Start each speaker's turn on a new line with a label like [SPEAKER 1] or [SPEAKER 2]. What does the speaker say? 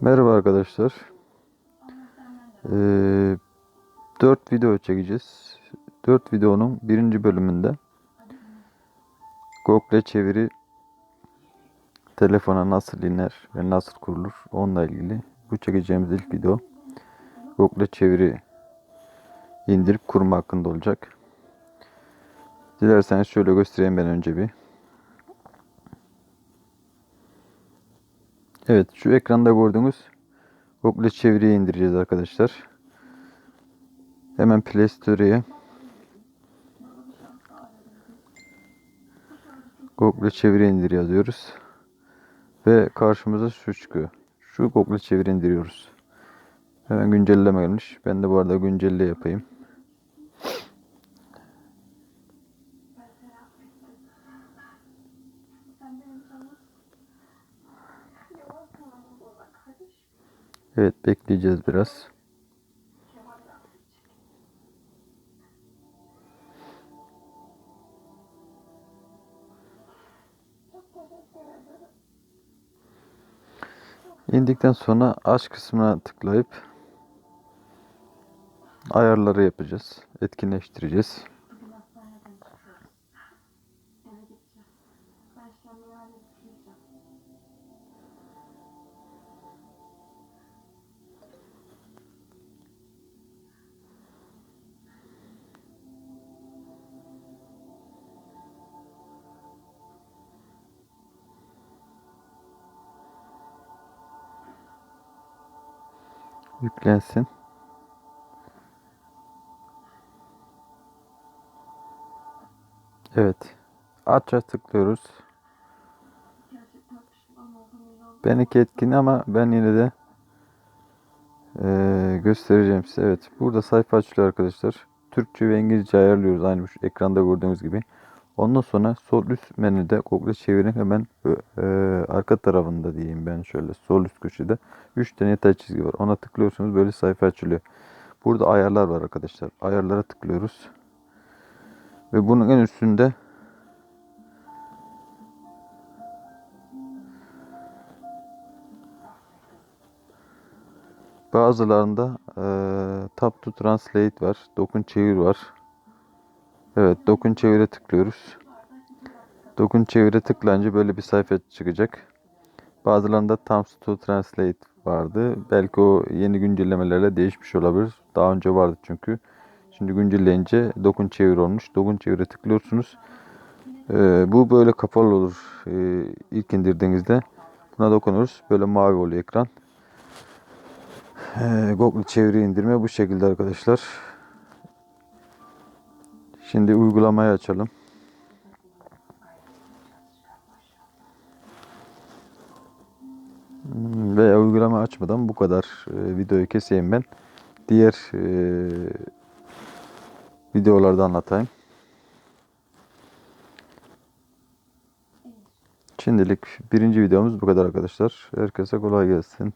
[SPEAKER 1] Merhaba arkadaşlar. Ee, 4 video çekeceğiz. 4 videonun birinci bölümünde Google çeviri telefona nasıl iner ve nasıl kurulur onunla ilgili bu çekeceğimiz ilk video Google çeviri indirip kurma hakkında olacak. Dilerseniz şöyle göstereyim ben önce bir. Evet şu ekranda gördüğünüz Google çeviriyi indireceğiz arkadaşlar. Hemen Play Store'ye Google çeviri indir yazıyoruz. Ve karşımıza şu çıkıyor. Şu Google çeviri indiriyoruz. Hemen güncelleme gelmiş. Ben de bu arada güncelle yapayım. Evet bekleyeceğiz biraz. İndikten sonra aç kısmına tıklayıp ayarları yapacağız. Etkinleştireceğiz. Yüklensin. Evet. Aç'a tıklıyoruz. Benimki etkin ama ben yine de eee, göstereceğim size. Evet. Burada sayfa açılıyor arkadaşlar. Türkçe ve İngilizce ayarlıyoruz. Aynı şu ekranda gördüğünüz gibi. Ondan sonra sol üst menüde Google çevirin hemen eee, arka tarafında diyeyim ben şöyle sol üst köşede 3 tane yatay çizgi var. Ona tıklıyorsunuz böyle sayfa açılıyor. Burada ayarlar var arkadaşlar. Ayarlara tıklıyoruz. Ve bunun en üstünde bazılarında eee Tap to Translate var. Dokun çevir var. Evet, dokun çevire tıklıyoruz. Dokun çevire tıklayınca böyle bir sayfa çıkacak. Bazılarında Thumbs to Translate vardı. Belki o yeni güncellemelerle değişmiş olabilir. Daha önce vardı çünkü. Şimdi güncelleyince dokun çevir olmuş. Dokun çevire tıklıyorsunuz. Ee, bu böyle kapalı olur ee, ilk indirdiğinizde. Buna dokunuruz. Böyle mavi oluyor ekran. Ee, Google çeviri indirme bu şekilde arkadaşlar. Şimdi uygulamayı açalım. Hmm, Ve uygulama açmadan bu kadar e, videoyu keseyim ben. Diğer e, videolarda anlatayım. Şimdilik birinci videomuz bu kadar arkadaşlar. Herkese kolay gelsin.